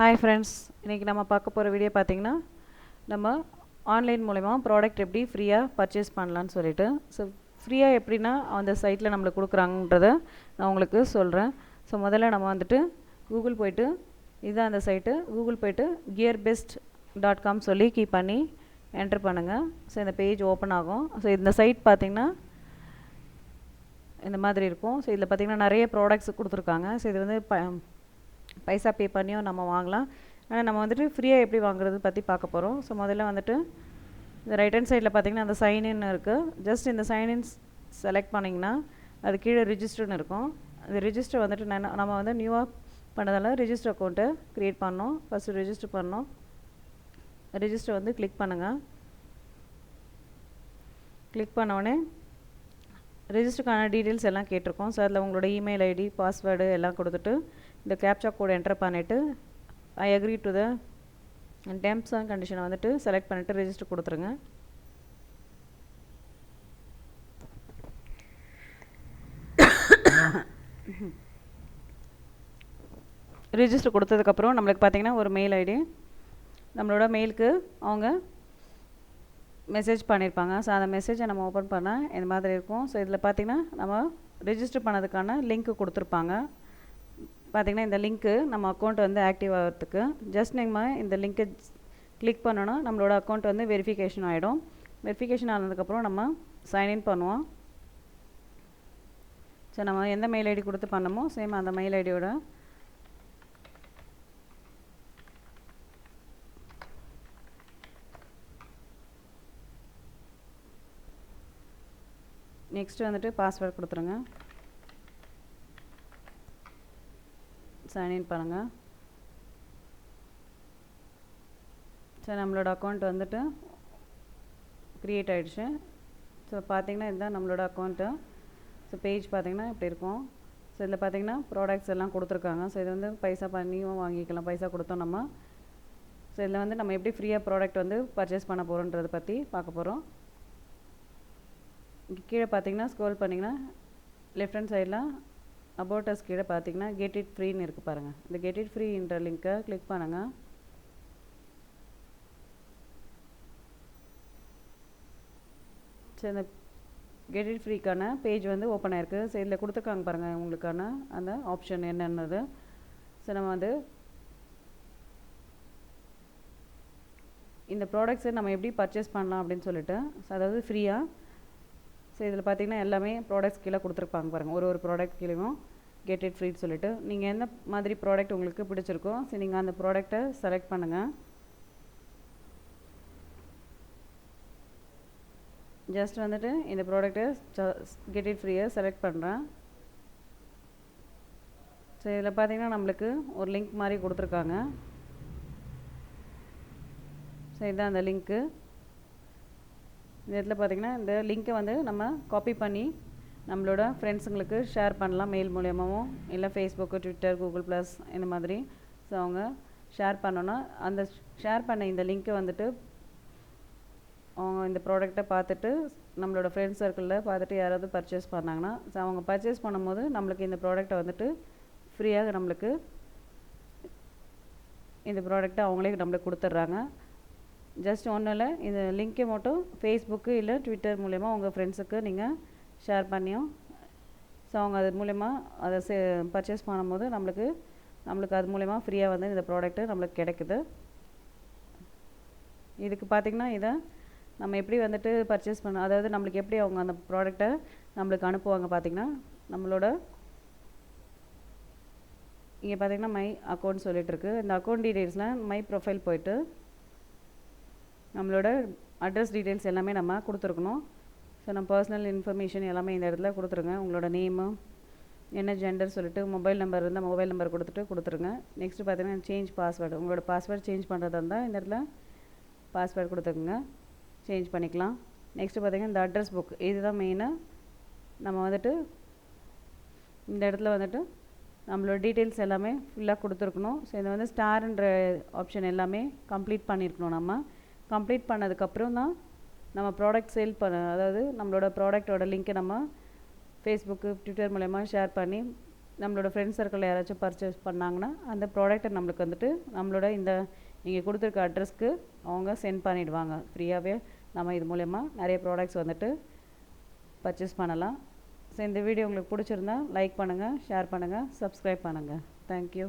Hi friends இன்றைக்கி நம்ம பார்க்க போகிற வீடியோ பார்த்தீங்கன்னா நம்ம ஆன்லைன் மூலயமா ப்ராடக்ட் எப்படி ஃப்ரீயாக பர்ச்சேஸ் பண்ணலான்னு சொல்லிட்டு. ஸோ ஃப்ரீயாக எப்படின்னா அந்த சைட்டில் நம்மளுக்கு கொடுக்குறாங்கன்றத நான் உங்களுக்கு சொல்கிறேன் ஸோ முதல்ல நம்ம வந்துட்டு கூகுள் போயிட்டு இதுதான் அந்த சைட்டு கூகுள் போயிட்டு கியர் பெஸ்ட் டாட் காம் சொல்லி கீ பண்ணி என்டர் பண்ணுங்கள் ஸோ இந்த பேஜ் ஓப்பன் ஆகும். ஸோ இந்த சைட் பார்த்திங்கன்னா இந்த மாதிரி இருக்கும். ஸோ இதில் பார்த்திங்கன்னா நிறைய ப்ராடக்ட்ஸ் கொடுத்துருக்காங்க. ஸோ இது வந்து ப பைசா பே பண்ணியும் நம்ம வாங்கலாம். ஆனால் நம்ம வந்துட்டு ஃப்ரீயாக எப்படி வாங்குறது பற்றி பார்க்க போகிறோம் ஸோ முதல்ல வந்துட்டு இந்த ரைட் ஹேண்ட் சைடில் பார்த்திங்கன்னா அந்த சைன்இன் இருக்குது ஜஸ்ட் இந்த சைன்இன் செலக்ட் பண்ணிங்கன்னா அது கீழே ரிஜிஸ்டர்னு இருக்கும். அந்த ரிஜிஸ்டர் வந்துட்டு நான் நம்ம வந்து நியூவாக பண்ணதால் ரிஜிஸ்டர் அக்கௌண்ட்டை க்ரியேட் பண்ணோம். ஃபஸ்ட்டு ரிஜிஸ்டர் பண்ணோம். ரிஜிஸ்டர் வந்து கிளிக் பண்ணுங்கள் கிளிக் பண்ணோடனே ரிஜிஸ்டருக்கான டீட்டெயில்ஸ் எல்லாம் கேட்டிருக்கோம். ஸோ அதில் உங்களோட இமெயில் ஐடி பாஸ்வேர்டு எல்லாம் கொடுத்துட்டு இந்த கேப்சா கோட் என்டர் பண்ணிவிட்டு I agree to the terms and கண்டிஷனை வந்துட்டு செலக்ட் பண்ணிவிட்டு ரிஜிஸ்டர் கொடுத்துருங்க. ரிஜிஸ்டர் கொடுத்ததுக்கப்புறம் நம்மளுக்கு பார்த்தீங்கன்னா ஒரு மெயில் ஐடி நம்மளோட மெயிலுக்கு அவங்க மெசேஜ் பண்ணியிருப்பாங்க ஸோ அந்த மெசேஜை நம்ம ஓப்பன் பண்ணால் இந்த மாதிரி இருக்கும். ஸோ இதில் பார்த்திங்கன்னா நம்ம ரிஜிஸ்டர் பண்ணதுக்கான லிங்க்கு கொடுத்துருப்பாங்க. பார்த்திங்கன்னா இந்த லிங்க்கு நம்ம அக்கௌண்ட் வந்து ஆக்டிவ் ஆகிறதுக்கு ஜஸ்ட் நீங்கள் இந்த லிங்க்கை கிளிக் பண்ணோன்னா நம்மளோட அக்கௌண்ட் வந்து வெரிஃபிகேஷன் ஆகிடும் வெரிஃபிகேஷன் ஆனதுக்கப்புறம் நம்ம சைன்இன் பண்ணுவோம். ஸோ நம்ம எந்த மெயில் ஐடி கொடுத்து பண்ணமோ சேம் அந்த மெயில் ஐடியோட நெக்ஸ்ட்டு வந்துட்டு பாஸ்வேர்ட் கொடுத்துருங்க. சைன்இன் பண்ணுங்கள் ஸோ நம்மளோட அக்கௌண்ட் வந்துட்டு க்ரியேட் ஆகிடுச்சு ஸோ பார்த்தீங்கன்னா இதுதான் நம்மளோட அக்கௌண்ட்டு ஸோ பேஜ் பார்த்தீங்கன்னா இப்படி இருக்கும். ஸோ இதில் பார்த்தீங்கன்னா ப்ராடக்ட்ஸ் எல்லாம் கொடுத்துருக்காங்க. ஸோ இது வந்து பைசா பண்ணியும் வாங்கிக்கலாம். பைசா கொடுத்தோம் நம்ம. ஸோ இதில் வந்து நம்ம எப்படி ஃப்ரீயாக ப்ராடக்ட் வந்து பர்ச்சேஸ் பண்ண போகிறோன்றதை பற்றி பார்க்க போகிறோம் இங்கே கீழே பார்த்தீங்கன்னா ஸ்க்ரோல் பண்ணிங்கன்னா லெஃப்ட் ஹேண்ட் சைடில் அபோட்டஸ் கீழே பார்த்தீங்கன்னா கெட் இட் ஃப்ரீன்னு இருக்குது பாருங்கள் இந்த கெட் இட் ஃப்ரீன்ற லிங்க்கை கிளிக் பண்ணுங்கள் சரி இந்த கெட் இட் ஃப்ரீக்கான பேஜ் வந்து ஓப்பன் ஆயிருக்கு. சரி இதில் கொடுத்துருக்காங்க பாருங்கள் உங்களுக்கான அந்த ஆப்ஷன் என்னென்னது. ஸோ நம்ம வந்து இந்த ப்ராடக்ட்ஸை நம்ம எப்படி பர்ச்சேஸ் பண்ணலாம் அப்படின்னு சொல்லிட்டு அதாவது ஃப்ரீயாக ஸோ இதில் பார்த்தீங்கன்னா எல்லாமே ப்ராடக்ட்ஸ் கீழே கொடுத்துருப்பாங்க பாருங்கள் ஒரு ஒரு ப்ராடக்ட் கீழேயும் கெட் இட் ஃப்ரீன்னு சொல்லிட்டு. நீங்கள் எந்த மாதிரி ப்ராடக்ட் உங்களுக்கு பிடிச்சிருக்கோ ஸோ நீங்கள் அந்த ப்ராடக்டை செலக்ட் பண்ணுங்கள் ஜஸ்ட் வந்துட்டு இந்த ப்ராடக்ட்டை கெட் இட் ஃப்ரீயை செலக்ட் பண்ணுறேன் ஸோ இதில் பார்த்தீங்கன்னா நம்மளுக்கு ஒரு லிங்க் மாதிரி கொடுத்துருக்காங்க. ஸோ இதுதான் அந்த லிங்க்கு இந்த இடத்துல பார்த்திங்கன்னா இந்த லிங்க்கை வந்து நம்ம காப்பி பண்ணி நம்மளோட ஃப்ரெண்ட்ஸுங்களுக்கு ஷேர் பண்ணலாம் மெயில் மூலியமாகவும் இல்லை ஃபேஸ்புக்கு ட்விட்டர் கூகுள் ப்ளஸ் இந்த மாதிரி. ஸோ அவங்க ஷேர் பண்ணோன்னா அந்த ஷேர் பண்ண இந்த லிங்க்கை வந்துட்டு அவங்க இந்த ப்ராடக்டை பார்த்துட்டு நம்மளோட ஃப்ரெண்ட்ஸ் சர்க்கிளில் பார்த்துட்டு யாராவது பர்ச்சேஸ் பண்ணாங்கன்னா ஸோ அவங்க பர்ச்சேஸ் பண்ணும்போது நம்மளுக்கு இந்த ப்ராடக்டை வந்துட்டு ஃப்ரீயாக நம்மளுக்கு இந்த ப்ராடக்ட்டை அவங்களே நம்மளுக்கு கொடுத்துட்றாங்க. ஜஸ்ட் ஒன்றும் இல்லை இந்த லிங்க்கை மட்டும் ஃபேஸ்புக்கு இல்லை ட்விட்டர் மூலயமா உங்கள் ஃப்ரெண்ட்ஸுக்கு நீங்கள் ஷேர் பண்ணியும் ஸோ அவங்க அது மூலயமா அதை சே பர்ச்சேஸ் பண்ணும்போது நம்மளுக்கு நம்மளுக்கு அது மூலயமா ஃப்ரீயாக வந்து இந்த ப்ராடக்ட்டு நம்மளுக்கு கிடைக்குது. இதுக்கு பார்த்திங்கன்னா இதை நம்ம எப்படி வந்துட்டு பர்ச்சேஸ் பண்ண அதாவது நம்மளுக்கு எப்படி அவங்க அந்த ப்ராடக்டை நம்மளுக்கு அனுப்புவாங்க பார்த்திங்கன்னா நம்மளோட இங்கே பார்த்திங்கன்னா மை அக்கௌண்ட் சொல்லிகிட்ருக்கு இந்த அக்கௌண்ட் டீட்டெயில்ஸில் மை ப்ரொஃபைல் போயிட்டு நம்மளோட அட்ரஸ் டீட்டெயில்ஸ் எல்லாமே நம்ம கொடுத்துருக்கணும். ஸோ நம்ம பர்சனல் இன்ஃபர்மேஷன் எல்லாமே இந்த இடத்துல கொடுத்துருங்க. உங்களோட நேமு என்ன ஜெண்டர் சொல்லிட்டு மொபைல் நம்பர் இருந்தால் மொபைல் நம்பர் கொடுத்துட்டு கொடுத்துருங்க. நெக்ஸ்ட்டு பார்த்தீங்கன்னா சேஞ்ச் பாஸ்வேர்டு உங்களோட பாஸ்வேர்டு சேஞ்ச் பண்ணுறதா இருந்தால் இந்த இடத்துல பாஸ்வேர்டு கொடுத்துக்குங்க. சேஞ்ச் பண்ணிக்கலாம். நெக்ஸ்ட்டு பார்த்திங்கன்னா இந்த அட்ரஸ் புக் இதுதான் மெயினாக நம்ம வந்துட்டு இந்த இடத்துல வந்துட்டு நம்மளோட டீட்டெயில்ஸ் எல்லாமே ஃபுல்லாக கொடுத்துருக்கணும். ஸோ இதை வந்து ஸ்டார்ன்ற ஆப்ஷன் எல்லாமே கம்ப்ளீட் பண்ணியிருக்கணும் நம்ம. கம்ப்ளீட் பண்ணதுக்கப்புறம் தான் நம்ம ப்ராடக்ட் சேல் பண்ண அதாவது நம்மளோட ப்ராடக்டோட லிங்க்கை நம்ம ஃபேஸ்புக்கு ட்விட்டர் மூலயமா ஷேர் பண்ணி நம்மளோட ஃப்ரெண்ட்ஸ் சர்க்கிளில் யாராச்சும் பர்ச்சேஸ் பண்ணாங்கன்னா அந்த ப்ராடக்ட்டை நம்மளுக்கு வந்துட்டு நம்மளோட இந்த நீங்கள் கொடுத்துருக்க அட்ரஸ்க்கு அவங்க சென்ட் பண்ணிவிடுவாங்க ஃப்ரீயாகவே நம்ம இது மூலயமா நிறைய ப்ராடக்ட்ஸ் வந்துட்டு பர்ச்சேஸ் பண்ணலாம். ஸோ இந்த வீடியோ உங்களுக்கு பிடிச்சிருந்தா லைக் பண்ணுங்கள் ஷேர் பண்ணுங்கள் சப்ஸ்கிரைப் பண்ணுங்கள் தேங்க்யூ